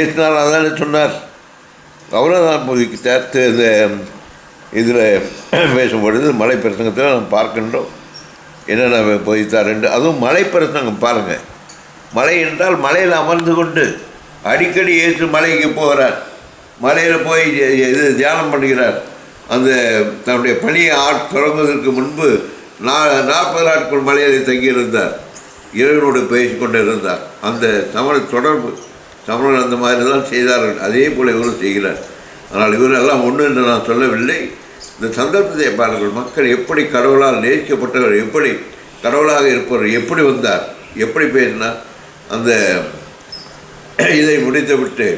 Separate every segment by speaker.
Speaker 1: ஏற்றினார் அதானே சொன்னார். அவரும் தான் புதுக்கிட்டார் இந்த இதில் பேசும்பொழுது மலை பிரசங்கத்தில் நம்ம பார்க்கின்றோம். என்னென்ன புதித்தார் என்று. அதுவும் மலை பிரசங்கம் பாருங்கள் மலை என்றால் மலையில் அமர்ந்து கொண்டு அடிக்கடி ஏற்று மலைக்கு போகிறார். மலையில் போய் இது தியானம் பண்ணுகிறார். அந்த தன்னுடைய பணியை ஆட் தொடங்குவதற்கு முன்பு நா நாற்பது நாட்கள் மலையில் தங்கியிருந்தார். இறைவனோடு பேசி இருந்தார் அந்த தமிழ் தொடர்பு சமணர் அந்த மாதிரி தான் செய்தார்கள். அதே போல் இவரும் செய்கிறார். ஆனால் இவரெல்லாம் ஒன்று என்று நான் சொல்லவில்லை. இந்த சந்தர்ப்பத்தை பாருங்கள். மக்கள் எப்படி கடவுளால் நேசிக்கப்பட்டவர் எப்படி கடவுளாக இருப்பவர் எப்படி வந்தார் எப்படி பேசினார் அந்த இதை முடித்துவிட்டு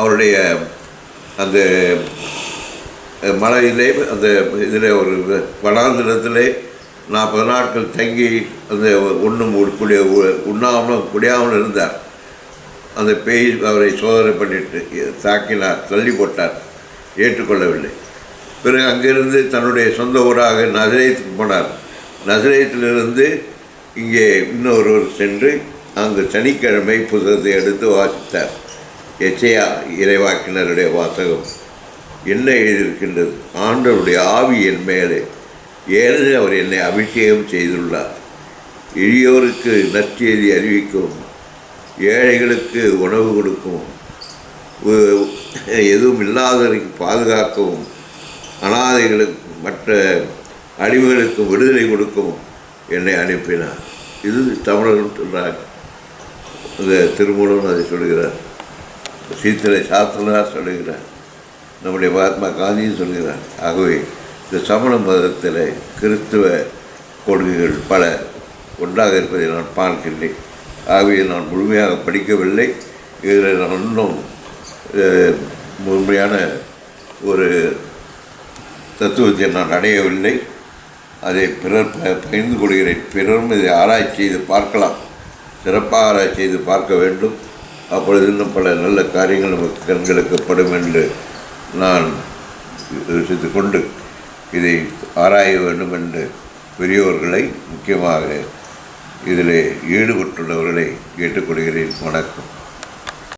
Speaker 1: அவருடைய அந்த மலையிலே அந்த இதில் ஒரு வனாந்திரத்திலே நாற்பது நாட்கள் தங்கி அந்த ஒன்றும் குடிய உண்ணாமலும் குடியாமலும் இருந்தார். அந்த பேய் அவரை சோதனை பண்ணிட்டு தாக்கினார் தள்ளி போட்டார். ஏற்றுக்கொள்ளவில்லை. பிறகு அங்கிருந்து தன்னுடைய சொந்த ஊராக நசரேத்துக்கு போனார். நசரேத்திலிருந்து இங்கே இன்னொருவர் சென்று அங்கு சனிக்கிழமை புத்தகத்தை எடுத்து வாசித்தார். எச்சையா இறைவாக்கினருடைய வாசகம். என்ன எழுதியிருக்கின்றது? ஆண்டவருடைய ஆவி என் மேலே. ஏனெனில் அவர் என்னை அபிஷேகம் செய்துள்ளார். எளியோருக்கு நற்செய்தி அறிவிக்கவும் ஏழைகளுக்கு உணவு கொடுக்கவும் எதுவும் இல்லாதவருக்கு பாதுகாக்கவும் அனாதைகளுக்கு மற்ற அடிமைகளுக்கு விடுதலை கொடுக்கவும் என்னை அனுப்பினார். இது தமிழர்கள் சொல்கிறாங்க இந்த திருமூலம் அதை சொல்கிறார் சீத்தலை சாத்தனார் சொல்லுகிறார். நம்முடைய மகாத்மா காந்தியும் சொல்கிறார் ஆகவே இந்த சமண மதத்தில் கிறிஸ்துவ கொள்கைகள் பல ஒன்றாக இருப்பதை நான் பார்க்கின்றேன். ஆகவே நான் முழுமையாக படிக்கவில்லை. இதில் நான் இன்னும் முழுமையான ஒரு தத்துவத்தை நான் அடையவில்லை. அதை பிறர் ப- பகிர்ந்து கொள்கிறேன். பிறரும் இதை ஆராய்ச்சி செய்து பார்க்கலாம். சிறப்பாக ஆராய்ச்சி செய்து பார்க்க வேண்டும். அப்பொழுது இன்னும் பல நல்ல காரியங்கள் நமக்கு கண்களுக்கு படும் என்று நான் யோசித்து கொண்டு இதை ஆராய வேண்டும் என்று பெரியோர்களை முக்கியமாக இதில் ஈடுபட்டுள்ளவர்களை கேட்டுக்கொள்கிறேன். வணக்கம்.